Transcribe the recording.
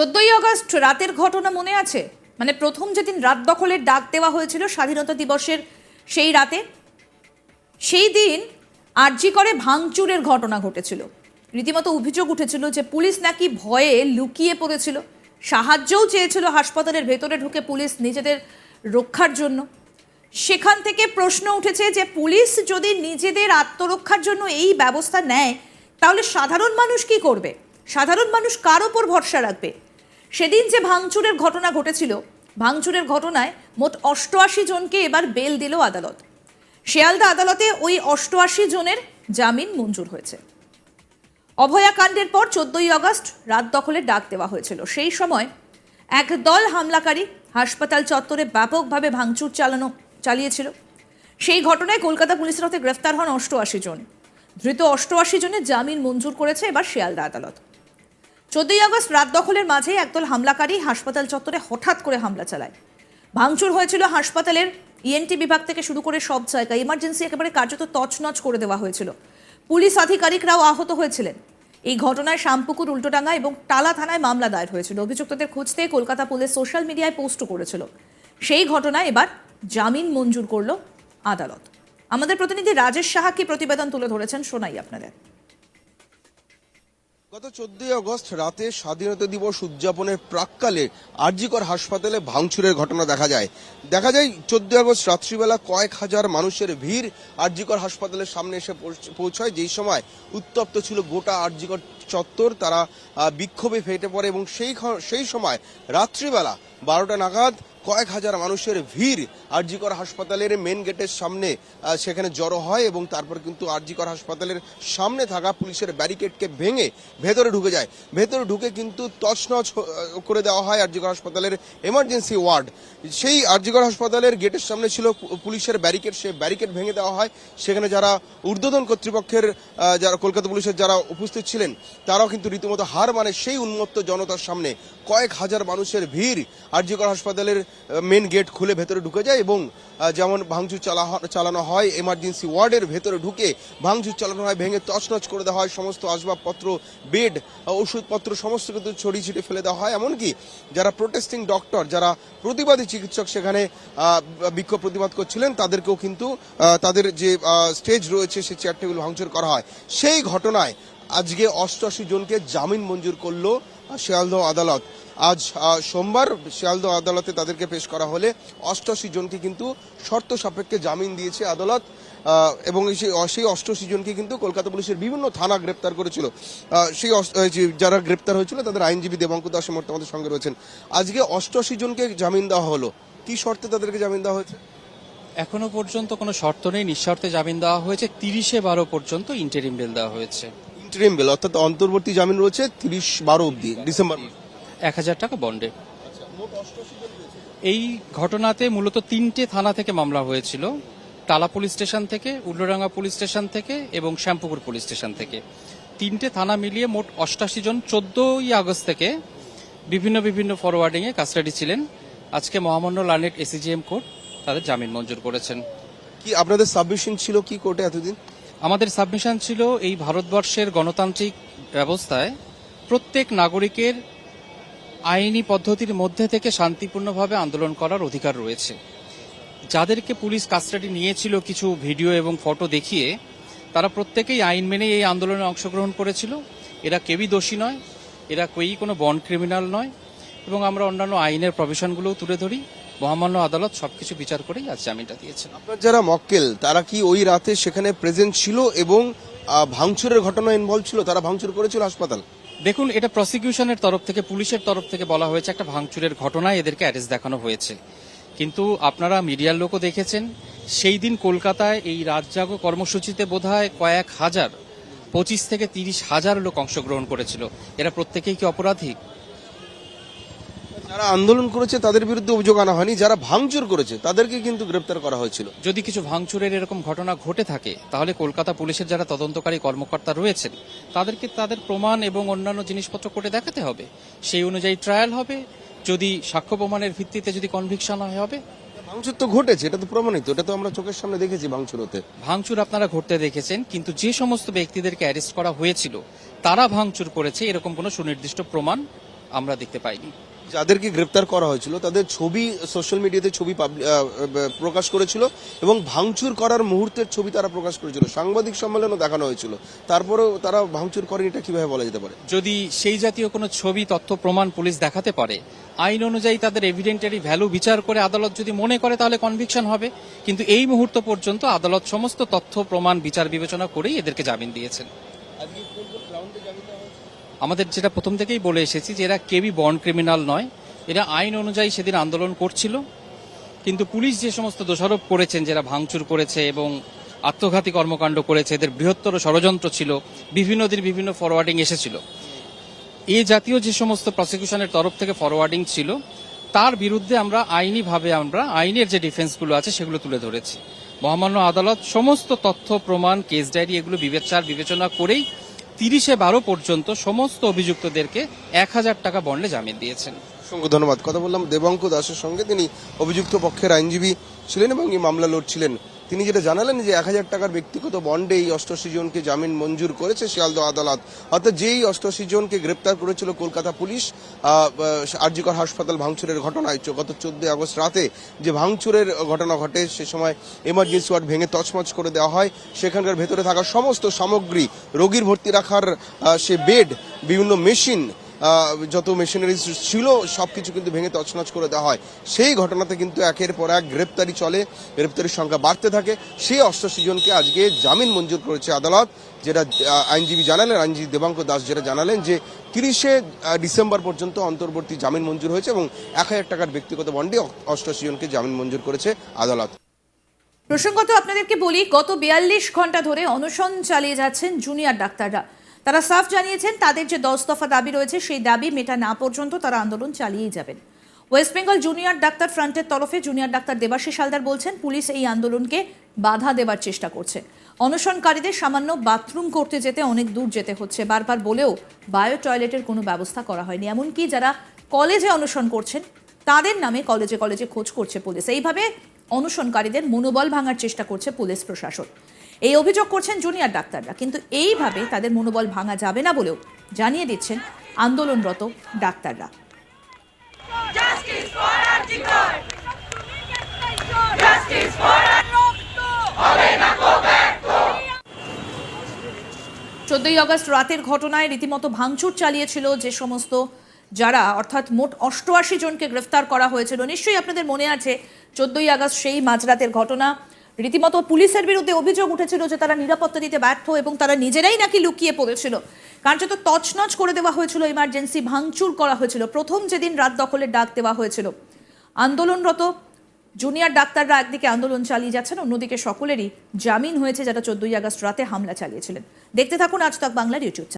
চোদ্দই আগস্ট রাতের ঘটনা মনে আছে? মানে প্রথম যেদিন রাত দখলের ডাক দেওয়া হয়েছিল স্বাধীনতা দিবসের সেই রাতে, সেই দিন আরজি করে ভাঙচুরের ঘটনা ঘটেছিল। রীতিমতো অভিযোগ উঠেছিল যে পুলিশ নাকি ভয়ে লুকিয়ে পড়েছিল। সাহায্যও চেয়েছিল হাসপাতালের ভেতরে ঢুকে পুলিশ নিজেদের রক্ষার জন্য। সেখান থেকে প্রশ্ন উঠেছে যে পুলিশ যদি নিজেদের আত্মরক্ষার জন্য এই ব্যবস্থা নেয়, তাহলে সাধারণ মানুষ কি করবে? সাধারণ মানুষ কার ওপর ভরসা রাখবে? সেদিন যে ভাঙচুরের ঘটনা ঘটেছিল, ভাঙচুরের ঘটনায় মোট অষ্টআশি জনকে এবার বেল দিল আদালত। শিয়ালদা আদালতে ওই অষ্টআশি জনের জামিন মঞ্জুর হয়েছে। অভয়াকাণ্ডের পর চোদ্দই আগস্ট রাত দখলের ডাক দেওয়া হয়েছিল। সেই সময় এক দল হামলাকারী হাসপাতাল চত্বরে ব্যাপকভাবে ভাঙচুর চালানো, চালিয়েছিল। সেই ঘটনায় কলকাতা পুলিশের হাতে গ্রেফতার হন অষ্টআশি জন। ধৃত অষ্টআশি জনের জামিন মঞ্জুর করেছে এবার শিয়ালদা আদালত। চোদ্দই আগস্ট রাত দখলের মাঝেই একদল হামলাকারী হাসপাতাল চত্বরে হঠাৎ করে হামলা চালায়। ভাঙচুর হয়েছিল হাসপাতালের ইএনটি বিভাগ থেকে শুরু করে সব জায়গায়। ইমার্জেন্সি একেবারে কার্যত তছনছ করে দেওয়া হয়েছিল। পুলিশ আধিকারিকরাও আহত হয়েছিলেন। এই ঘটনায় শামপুকুর উল্টোডাঙ্গা এবং টালা থানায় মামলা দায়ের হয়েছিল। অভিযুক্তদের খুঁজতে কলকাতা পুলিশ সোশ্যাল মিডিয়ায় পোস্ট করেছিল। সেই ঘটনায় এবার জামিন মঞ্জুর করল আদালত। আমাদের প্রতিনিধি রাজেশ সাহা কি প্রতিবেদন তুলে ধরেছেন, শোনাই আপনাদের। গত চোদ্দই আগস্ট রাতে স্বাধীনতা দিবস উদযাপনের প্রাককালে আরজিকর হাসপাতালে ভাঙচুরের ঘটনা দেখা যায়। দেখা যায় চোদ্দই আগস্ট রাত্রিবেলা কয়েক হাজার মানুষের ভিড় আরজিকর হাসপাতালের সামনে এসে পৌঁছ- পৌঁছয়। যেই সময় উত্তপ্ত ছিল গোটা আরজিকর চত্বর, তারা বিক্ষোভে ফেটে পড়ে এবং সেই সেই সময় রাত্রিবেলা বারোটা নাগাদ কয়েক হাজার মানুষের ভিড় আরজিকর হাসপাতালের মেন গেটের সামনে সেখানে জড়ো হয় এবং তারপর কিন্তু আরজিকর হাসপাতালের সামনে থাকা পুলিশের ব্যারিকেডকে ভেঙে ভেতরে ঢুকে যায়। ভেতরে ঢুকে কিন্তু তছনছ করে দেওয়া হয় আরজিকর হাসপাতালের এমার্জেন্সি ওয়ার্ড সেই আরজিকর হাসপাতালের গেটের সামনে ছিল পুলিশের ব্যারিকেড সে ব্যারিকেড ভেঙে দেওয়া হয়। সেখানে যারা ঊর্ধ্বতন কর্তৃপক্ষের যারা কলকাতা পুলিশের যারা উপস্থিত ছিলেন, তারাও কিন্তু রীতিমতো হার মানে সেই উন্মত্ত জনতার সামনে। কয়েক হাজার মানুষের ভিড় আরজিকর হাসপাতালের মেন গেট খুলে ভেতরে ঢুকে যায় এবং যেমন ভাঙচুর চালা চালানো হয় এমার্জেন্সি ওয়ার্ডের ভেতরে ঢুকে ভাঙচুর চালানো হয়, ভেঙে তছনছ করে দেওয়া হয়, সমস্ত আসবাবপত্র বেড ওষুধপত্র, সমস্ত কিন্তু ছড়িয়ে ছিটে ফেলে দেওয়া হয়। এমনকি যারা প্রোটেস্টিং ডক্টর যারা প্রতিবাদী চিকিৎসক সেখানে বিক্ষোভ প্রতিবাদ করছিলেন, তাদেরকেও কিন্তু তাদের যে স্টেজ রয়েছে, সেই চেয়ার টেবিল ভাঙচুর করা হয়। সেই ঘটনায় আজকে অষ্টআশি জনকে জামিন মঞ্জুর করল শিয়ালদহ আদালত। আজ সোমবার শিয়ালদহ আদালতে তাদেরকে পেশ করা হলে অষ্টআশি জনকে কিন্তু শর্ত সাপেক্ষে জামিন দিয়েছে আদালত এবং সেই অষ্টআশি জনকে কিন্তু কলকাতা পুলিশের বিভিন্ন থানা গ্রেপ্তার করেছিল। সেই যারা গ্রেপ্তার হয়েছিল তাদের আইনজীবী দেবাঙ্কুর দাস আমাদের সঙ্গে রয়েছেন। আজকে অষ্টআশি জনকে জামিন দেওয়া হলো। কি শর্তে তাদেরকে জামিন দেওয়া হয়েছে? এখনও পর্যন্ত কোনো শর্ত নেই। নিঃশর্তে জামিন দেওয়া হয়েছে। তিরিশে বারো পর্যন্ত ইন্টারিম বেল দেওয়া হয়েছে। ইন্টারিম বেল অর্থাৎ অন্তর্বর্তী জামিন রয়েছে তিরিশ বারো অব্দি ডিসেম্বর। এক হাজার টাকা বন্ডে। এই ঘটনাতে মূলত তিনটে থানা থেকে মামলা হয়েছিল তালা পুলিশ স্টেশন থেকে উল্লোডাঙ্গা পুলিশ স্টেশন থেকে এবং শ্যামপুকুর পুলিশ স্টেশন থেকে। তিনটে থানা মিলিয়ে মোট অষ্টাশি জন চোদ্দই আগস্ট থেকে বিভিন্ন বিভিন্ন ফরওয়ার্ডিংয়ে কাস্টাডি ছিলেন। আজকে মহামান্য লার্নেট এসিজিএম কোর্ট তাদের জামিন মঞ্জুর করেছেন। কি আপনাদের সাবমিশন ছিল কি কোর্টে এতদিন? আমাদের সাবমিশন ছিল এই ভারতবর্ষের গণতান্ত্রিক ব্যবস্থায় প্রত্যেক নাগরিকের আইনি পদ্ধতির মধ্যে থেকে শান্তিপূর্ণভাবে আন্দোলন করার অধিকার রয়েছে। যাদেরকে পুলিশ কাস্টাডি নিয়েছিল কিছু ভিডিও এবং ফটো দেখিয়ে, তারা প্রত্যেকেই আইন মেনে এই আন্দোলনে অংশগ্রহণ করেছিল। এরা কেউই দোষী নয়, এরা কেউই কোনো বন ক্রিমিনাল নয় এবং আমরা অন্যান্য আইনের প্রভিশনগুলোও তুলে ধরি। মহামান্য আদালত সবকিছু বিচার করেই আজ জামিনটা দিয়েছেন। আপনার যারা মক্কেল, তারা কি ওই রাতে সেখানে প্রেজেন্ট ছিল এবং ভাঙচুরের ঘটনা ইনভলভ ছিল? তারা ভাঙচুর করেছিল হাসপাতাল? দেখুন, এটা প্রসিকিউশনের তরফ থেকে, পুলিশের তরফ থেকে বলা হয়েছে একটা ভাঙচুরের ঘটনায় এদেরকে অ্যারেস্ট দেখানো হয়েছে। কিন্তু আপনারা মিডিয়ার লোকও দেখেছেন, সেই দিন কলকাতায় এই রাজ্যাগ কর্মসূচিতে বোধহয় কয়েক হাজার, পঁচিশ থেকে তিরিশ হাজার লোক অংশগ্রহণ করেছিল। এরা প্রত্যেকেই কি অপরাধী? যারা আন্দোলন করেছে তাদের বিরুদ্ধে অভিযোগ আনা হয়নি যারা ভাঙচুর করেছে তাদেরকে কিন্তু গ্রেপ্তার করা হয়েছিল। যদি কিছু ভাঙচুরের এরকম ঘটনা ঘটে থাকে তাহলে কলকাতা পুলিশের যারা তদন্তকারী কর্মকর্তা রয়েছেন তাদেরকে তাদের প্রমাণ এবং অন্যান্য জিনিসপত্র করে দেখাতে হবে। সেই অনুযায়ী ট্রায়াল হবে। যদি সাক্ষ্য প্রমাণের ভিত্তিতে যদি কনভিকশন হয় হবে। ভাঙচুর তো ঘটেছে এটা তো প্রমাণিত এটা তো আমরা চোখের সামনে দেখেছি ভাঙচুর হতে। ভাঙচুর আপনারা ঘটতে দেখেছেন কিন্তু যে সমস্ত ব্যক্তিদেরকে অ্যারেস্ট করা হয়েছিল তারা ভাঙচুর করেছে এরকম কোনো সুনির্দিষ্ট প্রমাণ আমরা দেখতে পাইনি। যাদেরকে গ্রেপ্তার করা হয়েছিল, তাদের ছবি সোশ্যাল মিডিয়াতে ছবি প্রকাশ করেছিল এবং ভাঙচুর করার মুহূর্তের ছবি তারা প্রকাশ করেছিল। সাংবাদিক সম্মেলনও দেখানো হয়েছিল। তারপরেও তারা ভাঙচুর করেনি, এটা কীভাবে বলা যেতে পারে? যদি সেই জাতীয় কোনো ছবি, তথ্য, প্রমাণ পুলিশ দেখাতে পারে, আইন অনুযায়ী তাদের এভিডেন্টারি ভ্যালু বিচার করে আদালত যদি মনে করে, তাহলে কনভিকশন হবে। কিন্তু এই মুহূর্ত পর্যন্ত আদালত সমস্ত তথ্য, প্রমাণ, বিচার বিবেচনা করেই এদেরকে জামিন দিয়েছেন। আমাদের যেটা প্রথম থেকেই বলে এসেছি যে এরা কেউই বন্ড ক্রিমিনাল নয়। এরা আইন অনুযায়ী সেদিন আন্দোলন করছিল। কিন্তু পুলিশ যে সমস্ত দোষারোপ করেছেন, যারা ভাঙচুর করেছে এবং আত্মঘাতী কর্মকাণ্ড করেছে, এদের বৃহত্তর ষড়যন্ত্র ছিল বিভিন্ন দিন বিভিন্ন ফরওয়ার্ডিং এসেছিল। এ জাতীয় যে সমস্ত প্রসিকিউশনের তরফ থেকে ফরওয়ার্ডিং ছিল, তার বিরুদ্ধে আমরা আইনিভাবে আমরা আইনের যে ডিফেন্সগুলো আছে সেগুলো তুলে ধরেছি। মহামান্য আদালত সমস্ত তথ্য, প্রমাণ কেস ডায়েরি এগুলো বিবেচার বিবেচনা করেই তিরিশে বারো পর্যন্ত সমস্ত অভিযুক্তদেরকে এক হাজার টাকা বন্ডে জামিন দিয়েছেন। অসংখ্য ধন্যবাদ। কথা বললাম দেবঙ্ক দাসের সঙ্গে। তিনি অভিযুক্ত পক্ষের আইনজীবী ছিলেন এবং এই মামলা লড়ছিলেন। তিনি যেটা জানালেন যে এক হাজার টাকার ব্যক্তিগত বন্ডে এই অষ্টআশি জনকে জামিন মঞ্জুর করেছে শিয়ালদহ আদালত। অর্থাৎ যেই অষ্টআশি জনকে গ্রেপ্তার করেছিল কলকাতা পুলিশ আরজিকর হাসপাতাল ভাঙচুরের ঘটনায় গত চোদ্দই আগস্ট রাতে যে ভাঙচুরের ঘটনা ঘটে সে সময় এমার্জেন্সি ওয়ার্ড ভেঙে তছমছ করে দেওয়া হয়। সেখানকার ভেতরে থাকা সমস্ত সামগ্রী, রোগীর ভর্তি রাখার সে বেড বিভিন্ন মেশিন যত মেশিনারি ছিল, সবকিছু কিন্তু ভেঙে তছনছ করে দেওয়া হয়। সেই ঘটনাতে কিন্তু একের পর এক গ্রেপ্তারি চলে, গ্রেপ্তারির সংখ্যা বাড়তে থাকে। সেই অষ্টাশি জনকে আজকে জামিন মঞ্জুর করেছে আদালত, যেটা আইনজীবী জানালেন, আইনজীবী দেবাঙ্ক দাস যেটা জানালেন যে, তিরিশে ডিসেম্বর পর্যন্ত অন্তর্বর্তী জামিন মঞ্জুর হয়েছে এবং এক হাজার টাকার ব্যক্তিগত বন্ডে অষ্টাশি জনকে জামিন মঞ্জুর করেছে আদালত। প্রসঙ্গত আপনাদেরকে বলি, গত বিয়াল্লিশ ঘণ্টা ধরে অনশন চালিয়ে যাচ্ছেন জুনিয়র ডাক্তাররা। তারা সাফ জানিয়েছেন তাদের যে দশ দফা দাবি রয়েছে, সেই দাবি মেটা না পর্যন্ত তারা আন্দোলন চালিয়েই যাবেন। ওয়েস্ট বেঙ্গল জুনিয়র ডাক্তার ফ্রন্টের তরফে জুনিয়র ডাক্তার দেবাশিস হালদার বলছেন, পুলিশ এই আন্দোলনকে বাধা দেবার চেষ্টা করছে। অনশনকারীদের সামান্য বাথরুম করতে যেতে অনেক দূর যেতে হচ্ছে। বারবার বলেও বায়ো টয়লেটের কোনো ব্যবস্থা করা হয়নি। এমনকি যারা কলেজে অনশন করছেন, তাদের নামে কলেজে কলেজে খোঁজ করছে পুলিশ। এইভাবে অনশনকারীদের মনোবল ভাঙার চেষ্টা করছে পুলিশ প্রশাসন। এই অভিযোগ করছেন জুনিয়র ডাক্তাররা। কিন্তু এইভাবে তাদের মনোবল ভাঙা যাবে না বলেও জানিয়ে দিচ্ছেন আন্দোলনরত ডাক্তাররা। চোদ্দই আগস্ট রাতের ঘটনায় রীতিমতো ভাঙচুর চালিয়েছিল যে সমস্ত যারা অর্থাৎ মোট অষ্টআশি জনকে গ্রেফতার করা হয়েছিল। নিশ্চয়ই আপনাদের মনে আছে চোদ্দই আগস্ট সেই মাঝরাতের ঘটনা। রীতিমতো পুলিশের বিরুদ্ধে অভিযোগ উঠেছিল যে তারা নিরাপত্তা দিতে ব্যর্থ এবং তারা নিজেরাই নাকি লুকিয়ে পড়েছিল। কার্যত তছনছ করে দেওয়া হয়েছিল ইমার্জেন্সি ভাঙচুর করা হয়েছিল। প্রথম যেদিন রাত দখলের ডাক দেওয়া হয়েছিল। আন্দোলনরত জুনিয়র ডাক্তাররা একদিকে আন্দোলন চালিয়ে যাচ্ছেন, অন্যদিকে সকলেরই জামিন হয়েছে যারা চোদ্দই আগস্ট রাতে হামলা চালিয়েছিলেন। দেখতে থাকুন আজ তক বাংলার ইউটিউব